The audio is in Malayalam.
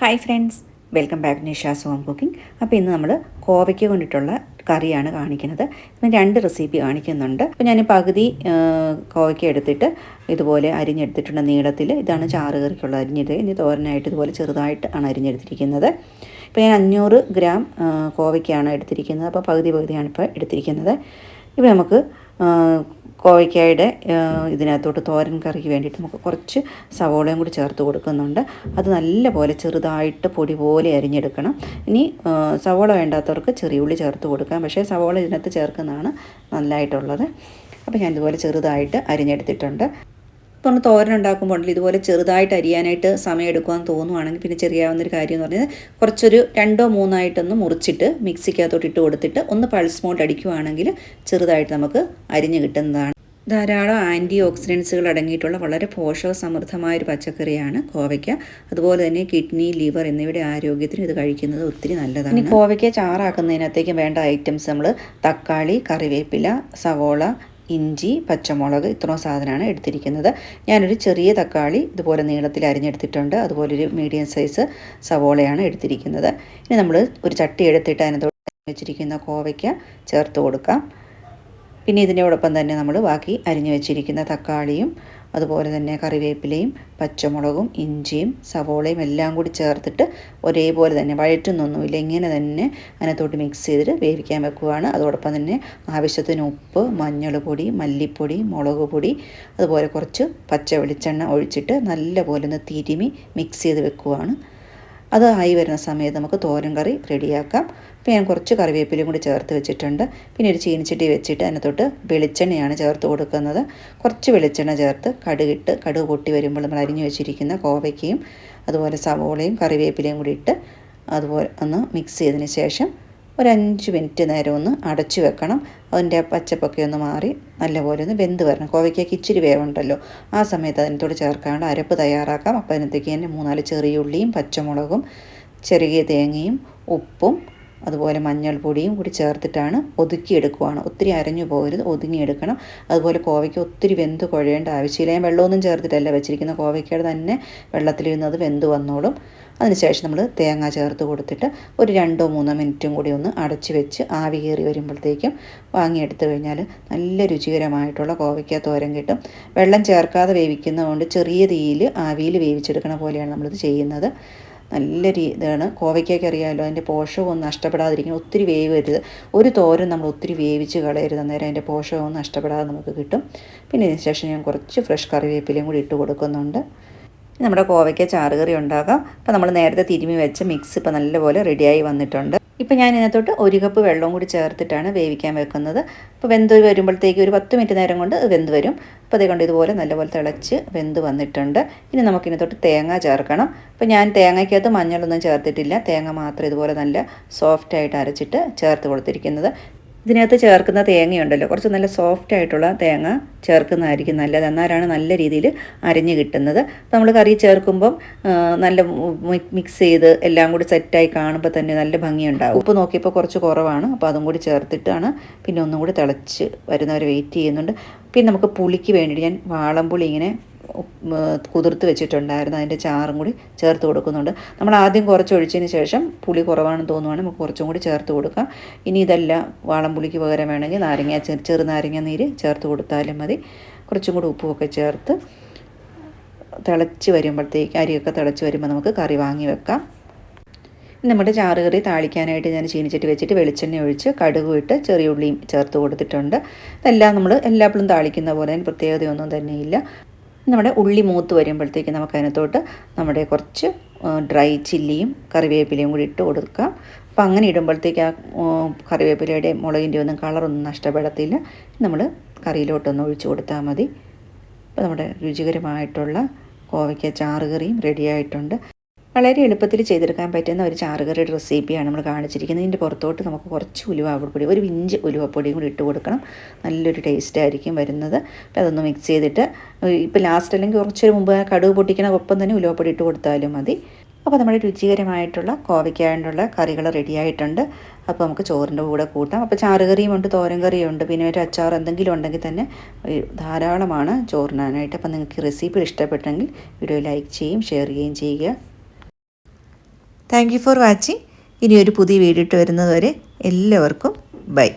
Hi friends welcome back Nisha's home cooking അപ്പോൾ ഇന്ന് നമ്മൾ കോവയ്ക്ക് കൊണ്ടിട്ടുള്ള കറിയാണ് കാണിക്കുന്നത്. ഇപ്പം രണ്ട് റെസിപ്പി കാണിക്കുന്നുണ്ട്. അപ്പോൾ ഞാൻ പകുതി കോവയ്ക്ക് എടുത്തിട്ട് ഇതുപോലെ അരിഞ്ഞെടുത്തിട്ടുണ്ട് നീളത്തിൽ ഇതാണ് ചാറ് കറിക്കുള്ള അരിഞ്ഞത്. ഇനി തോരനായിട്ട് ഇതുപോലെ ചെറുതായിട്ട് ആണ് അരിഞ്ഞെടുത്തിരിക്കുന്നത്. ഇപ്പോൾ ഞാൻ അഞ്ഞൂറ് ഗ്രാം കോവയ്ക്കാണ് എടുത്തിരിക്കുന്നത്. അപ്പോൾ പകുതി പകുതിയാണ് ഇപ്പോൾ എടുത്തിരിക്കുന്നത്. ഇപ്പോൾ നമുക്ക് കോവയ്ക്കായുടെ ഇതിനകത്തോട്ട് തോരൻ കറിക്ക് വേണ്ടിയിട്ട് നമുക്ക് കുറച്ച് സവോളയും കൂടി ചേർത്ത് കൊടുക്കുന്നുണ്ട്. അത് നല്ലപോലെ ചെറുതായിട്ട് പൊടി പോലെ അരിഞ്ഞെടുക്കണം. ഇനി സവോള വേണ്ടാത്തവർക്ക് ചെറിയ ഉള്ളി ചേർത്ത് കൊടുക്കാം. പക്ഷേ സവോള ഇതിനകത്ത് ചേർക്കുന്നതാണ് നല്ലതായിട്ടുള്ളത് അപ്പോൾ ഞാൻ ഇതുപോലെ ചെറുതായിട്ട് അരിഞ്ഞെടുത്തിട്ടുണ്ട്. ഇപ്പോൾ ഒന്ന് ഉണ്ടല്ലോ ഇതുപോലെ ചെറുതായിട്ട് അരിയാനായിട്ട് സമയം എടുക്കുമെന്ന് തോന്നുവാണെങ്കിൽ പിന്നെ ചെറിയാവുന്നൊരു കാര്യം എന്ന് പറഞ്ഞാൽ കുറച്ചൊരു രണ്ടോ മൂന്നായിട്ടൊന്ന് മുറിച്ചിട്ട് മിക്സിക്കകത്തോട്ട് ഇട്ട് കൊടുത്തിട്ട് ഒന്ന് പൾസ് മോഡ് അടിക്കുവാണെങ്കിൽ ചെറുതായിട്ട് നമുക്ക് അരിഞ്ഞ് കിട്ടുന്നതാണ്. ധാരാളം ആന്റി ഓക്സിഡൻസുകൾ അടങ്ങിയിട്ടുള്ള വളരെ പോഷക സമൃദ്ധമായ ഒരു പച്ചക്കറിയാണ് കോവയ്ക്ക. അതുപോലെ തന്നെ കിഡ്നി ലിവർ എന്നിവയുടെ ആരോഗ്യത്തിന് ഇത് കഴിക്കുന്നത് ഒത്തിരി നല്ലതാണ്. ഇനി കോവയ്ക്ക ചാറാക്കുന്നതിനകത്തേക്കും വേണ്ട ഐറ്റംസ് നമ്മൾ തക്കാളി കറിവേപ്പില സവോള ഇഞ്ചി പച്ചമുളക് ഇത്രയും സാധനമാണ് എടുത്തിരിക്കുന്നത്. ഞാനൊരു ചെറിയ തക്കാളി ഇതുപോലെ നീളത്തിൽ അരിഞ്ഞെടുത്തിട്ടുണ്ട്. അതുപോലെ ഒരു മീഡിയം സൈസ് സവോളയാണ് എടുത്തിരിക്കുന്നത്. ഇനി നമ്മൾ ഒരു ചട്ടി എടുത്തിട്ട് അതിനകത്ത് വെച്ചിരിക്കുന്ന കോവയ്ക്ക ചേർത്ത് കൊടുക്കാം. പിന്നെ ഇതിനോടൊപ്പം തന്നെ നമ്മൾ ബാക്കി അരിഞ്ഞു വെച്ചിരിക്കുന്ന തക്കാളിയും അതുപോലെ തന്നെ കറിവേപ്പിലയും പച്ചമുളകും ഇഞ്ചിയും സവോളയും എല്ലാം കൂടി ചേർത്തിട്ട് ഒരേപോലെ തന്നെ വഴറ്റുന്നൊന്നുമില്ല. ഇങ്ങനെ തന്നെ അതിനകത്തോട്ട് മിക്സ് ചെയ്തിട്ട് വേവിക്കാൻ വെക്കുകയാണ് അതോടൊപ്പം തന്നെ ആവശ്യത്തിന് ഉപ്പ് മഞ്ഞൾപ്പൊടി മല്ലിപ്പൊടി മുളക് പൊടി അതുപോലെ കുറച്ച് പച്ച വെളിച്ചെണ്ണ ഒഴിച്ചിട്ട് നല്ലപോലെ ഒന്ന് തിരുമി മിക്സ് ചെയ്ത് വെക്കുകയാണ് അത് ആയി വരുന്ന സമയത്ത് നമുക്ക് തോരൻ കറി റെഡിയാക്കാം. അപ്പോൾ ഞാൻ കുറച്ച് കറിവേപ്പിലയും കൂടി ചേർത്ത് വെച്ചിട്ടുണ്ട്. പിന്നെ ഒരു ചീനിച്ചട്ടി വെച്ചിട്ട് അതിനകത്തോട്ട് വെളിച്ചെണ്ണയാണ് ചേർത്ത് കൊടുക്കുന്നത്. കുറച്ച് വെളിച്ചെണ്ണ ചേർത്ത് കടുകിട്ട് കടുക് പൊട്ടി വരുമ്പോൾ നമ്മൾ അരിഞ്ഞു വെച്ചിരിക്കുന്ന കോവയ്ക്കയും അതുപോലെ സവോളയും കറിവേപ്പിലയും കൂടി ഇട്ട് അതുപോലെ ഒന്ന് മിക്സ് ചെയ്തതിന് ശേഷം ഒരു അഞ്ച് മിനിറ്റ് നേരം ഒന്ന് അടച്ചു വെക്കണം. അതിന്റെ പച്ചപ്പൊക്കെ ഒന്ന് മാറി നല്ലപോലെ ഒന്ന് വെന്ത് വരണം. കോവയ്ക്കൊക്കെ ഇച്ചിരി വേവുണ്ടല്ലോ. ആ സമയത്ത് അതിനകത്തോട് ചേർക്കാണ്ട് അരപ്പ് തയ്യാറാക്കാം. അപ്പോൾ അതിനകത്തേക്ക് തന്നെ മൂന്നാൽ ചെറിയ ഉള്ളിയും പച്ചമുളകും ചെറിയ തേങ്ങയും ഉപ്പും അതുപോലെ മഞ്ഞൾപ്പൊടിയും കൂടി ചേർത്തിട്ടാണ് ഒതുക്കിയെടുക്കുവാണ്. ഒത്തിരി അരഞ്ഞു പോകരുത് ഒതുങ്ങിയെടുക്കണം. അതുപോലെ കോവയ്ക്ക് ഒത്തിരി വെന്ത് കുഴയേണ്ട ആവശ്യമില്ല. ഞാൻ വെള്ളമൊന്നും ചേർത്തിട്ടല്ല വെച്ചിരിക്കുന്ന കോവയ്ക്കയുടെ തന്നെ വെള്ളത്തിലിരുന്നത് വെന്ത് വന്നോളും. അതിനുശേഷം നമ്മൾ തേങ്ങ ചേർത്ത് കൊടുത്തിട്ട് ഒരു രണ്ടോ മൂന്നോ മിനിറ്റും കൂടി ഒന്ന് അടച്ച് വെച്ച് ആവി കയറി വരുമ്പോഴത്തേക്കും വാങ്ങിയെടുത്തു കഴിഞ്ഞാൽ നല്ല രുചികരമായിട്ടുള്ള കോവയ്ക്ക തോരം കിട്ടും. വെള്ളം ചേർക്കാതെ വേവിക്കുന്നതുകൊണ്ട് ചെറിയ തീയിൽ ആവിയിൽ വേവിച്ചെടുക്കണ പോലെയാണ് നമ്മളിത് ചെയ്യുന്നത്. നല്ല രീ ഇതാണ്. കോവയ്ക്കൊക്കെ അറിയാമല്ലോ അതിന്റെ പോഷകമൊന്നും നഷ്ടപ്പെടാതിരിക്കണം ഒത്തിരി വേവരുത്. ഒരു തോരൻ നമ്മൾ ഒത്തിരി വേവിച്ച് കളയരുത്. അന്നേരം അതിന്റെ പോഷകമൊന്നും നഷ്ടപ്പെടാതെ നമുക്ക് കിട്ടും. പിന്നെ ഇതിന് ശേഷം ഞാൻ കുറച്ച് ഫ്രഷ് കറിവേപ്പിലയും കൂടി ഇട്ട് കൊടുക്കുന്നുണ്ട്. നമ്മുടെ കോവയ്ക്ക ചാറുകറി ഉണ്ടാക്കാം അപ്പോൾ നമ്മൾ നേരത്തെ തിരുമി വെച്ച മിക്സ് ഇപ്പോൾ നല്ലപോലെ റെഡിയായി വന്നിട്ടുണ്ട്. ഇപ്പോൾ ഞാൻ ഇതിനകത്തോട്ട് ഒരു കപ്പ് വെള്ളവും കൂടി ചേർത്തിട്ടാണ് വേവിക്കാൻ വെക്കുന്നത്. അപ്പോൾ വെന്ത് വരുമ്പോഴത്തേക്ക് ഒരു പത്ത് മിനിറ്റ് നേരം കൊണ്ട് വെന്ത് വരും. അപ്പോൾ അതേ കൊണ്ട് ഇതുപോലെ നല്ലപോലെ തിളച്ച് വെന്ത് വന്നിട്ടുണ്ട്. ഇനി നമുക്ക് ഇതിനകത്തോട്ട് തേങ്ങ ചേർക്കണം. അപ്പോൾ ഞാൻ തേങ്ങയ്ക്കകത്ത് മഞ്ഞളൊന്നും ചേർത്തിട്ടില്ല. തേങ്ങ മാത്രം ഇതുപോലെ നല്ല സോഫ്റ്റായിട്ട് അരച്ചിട്ട് ചേർത്ത് കൊടുത്തിരിക്കുന്നത്. ഇതിനകത്ത് ചേർക്കുന്ന തേങ്ങയുണ്ടല്ലോ. കുറച്ച് നല്ല സോഫ്റ്റ് ആയിട്ടുള്ള തേങ്ങ ചേർക്കുന്നതായിരിക്കും നല്ലത്. എന്നാലാണ് നല്ല രീതിയിൽ അരിഞ്ഞ് കിട്ടുന്നത്. അപ്പോൾ നമ്മൾ കറി ചേർക്കുമ്പം നല്ല മിക്സ് ചെയ്ത് എല്ലാം കൂടി സെറ്റായി കാണുമ്പോൾ തന്നെ നല്ല ഭംഗിയുണ്ടാവും. ഉപ്പ് നോക്കിയപ്പോൾ കുറച്ച് കുറവാണ്. അപ്പോൾ അതും കൂടി ചേർത്തിട്ടാണ് പിന്നെ ഒന്നും കൂടി തിളച്ച് വരുന്നവരെ വെയിറ്റ് ചെയ്യുന്നുണ്ട്. പിന്നെ നമുക്ക് പുളിക്ക് വേണ്ടിയിട്ട് ഞാൻ വാളംപുളി ഇങ്ങനെ കുതിർത്ത് വെച്ചിട്ടുണ്ടായിരുന്നു. അതിന്റെ ചാറും കൂടി ചേർത്ത് കൊടുക്കുന്നുണ്ട്. നമ്മൾ ആദ്യം കുറച്ച് ഒഴിച്ചതിന് ശേഷം പുളി കുറവാണെന്ന് തോന്നുവാണെങ്കിൽ നമുക്ക് കുറച്ചും കൂടി ചേർത്ത് കൊടുക്കാം. ഇനി ഇതെല്ലാം വാളംപുളിക്ക് പകരം വേണമെങ്കിൽ നാരങ്ങ ചെറു ചെറു നാരങ്ങ നീര് ചേർത്ത് കൊടുത്താലും മതി. കുറച്ചും കൂടി ഉപ്പുമൊക്കെ ചേർത്ത് തിളച്ച് വരുമ്പോഴത്തേക്ക് അരിയൊക്കെ തിളച്ച് വരുമ്പോൾ നമുക്ക് കറി വാങ്ങി വെക്കാം. നമ്മുടെ നമ്മുടെ ചാറുകറി താളിക്കാനായിട്ട് ഞാൻ ചീനിച്ചിട്ട് വെച്ചിട്ട് വെളിച്ചെണ്ണ ഒഴിച്ച് കടുക് ഇട്ട് ചെറിയ ഉള്ളിയും ചേർത്ത് കൊടുത്തിട്ടുണ്ട്. ഇതെല്ലാം നമ്മൾ എല്ലാപ്പോഴും താളിക്കുന്ന പോലെ പ്രത്യേകതയൊന്നും തന്നെയില്ല നമ്മുടെ ഉള്ളി മൂത്ത് വരുമ്പോഴത്തേക്ക് നമുക്ക് അതിനകത്തോട്ട് നമ്മുടെ കുറച്ച് ഡ്രൈ ചില്ലിയും കറിവേപ്പിലയും കൂടി ഇട്ട് കൊടുക്കാം. അപ്പോൾ അങ്ങനെ ഇടുമ്പോഴത്തേക്ക് ആ കറിവേപ്പിലയുടെ മുളകിന്റെ ഒന്നും കളറൊന്നും നഷ്ടപ്പെടത്തില്ല. നമ്മൾ കറിയിലോട്ടൊന്ന് ഒഴിച്ചു കൊടുത്താൽ മതി. അപ്പോൾ നമ്മുടെ രുചികരമായിട്ടുള്ള കോവയ്ക്ക ചാറുകറിയും റെഡി ആയിട്ടുണ്ട്. വളരെ എളുപ്പത്തിൽ ചെയ്തെടുക്കാൻ പറ്റുന്ന ഒരു ചാറുകറിയുടെ റെസിപ്പിയാണ് നമ്മൾ കാണിച്ചിരിക്കുന്നത്. ഇതിന്റെ പുറത്തോട്ട് നമുക്ക് കുറച്ച് ഉലുവാപ്പൊടി ഒരു ഇഞ്ച് ഉലുവപ്പൊടിയും കൂടി ഇട്ട് കൊടുക്കണം. നല്ലൊരു ടേസ്റ്റ് ആയിരിക്കും വരുന്നത്. അപ്പോൾ അതൊന്ന് മിക്സ് ചെയ്തിട്ട് ഇപ്പോൾ ലാസ്റ്റ് അല്ലെങ്കിൽ കുറച്ചൊരു മുമ്പ് കടുവ് പൊട്ടിക്കണ ഒപ്പം തന്നെ ഉലുവപ്പൊടി ഇട്ട് കൊടുത്താലും മതി. അപ്പോൾ നമ്മുടെ രുചികരമായിട്ടുള്ള കോവയ്ക്കായിട്ടുള്ള കറികൾ റെഡി ആയിട്ടുണ്ട്. അപ്പോൾ നമുക്ക് ചോറിന്റെ കൂടെ കൂട്ടാം. അപ്പോൾ ചാറുകറിയും ഉണ്ട് തോരൻ കറിയും ഉണ്ട് പിന്നെ ഒരു അച്ചാർ എന്തെങ്കിലും ഉണ്ടെങ്കിൽ തന്നെ ധാരാളമാണ് ചോറിനാനായിട്ട്. അപ്പോൾ നിങ്ങൾക്ക് റെസിപ്പി ഇഷ്ടപ്പെട്ടെങ്കിൽ വീഡിയോ ലൈക്ക് ചെയ്യും ഷെയർ ചെയ്യുകയും ചെയ്യുക. താങ്ക് യു ഫോർ വാച്ചിങ് ഇനി ഒരു പുതിയ വീഡിയോ ഇട്ട് വരുന്നതുവരെ എല്ലാവർക്കും ബൈ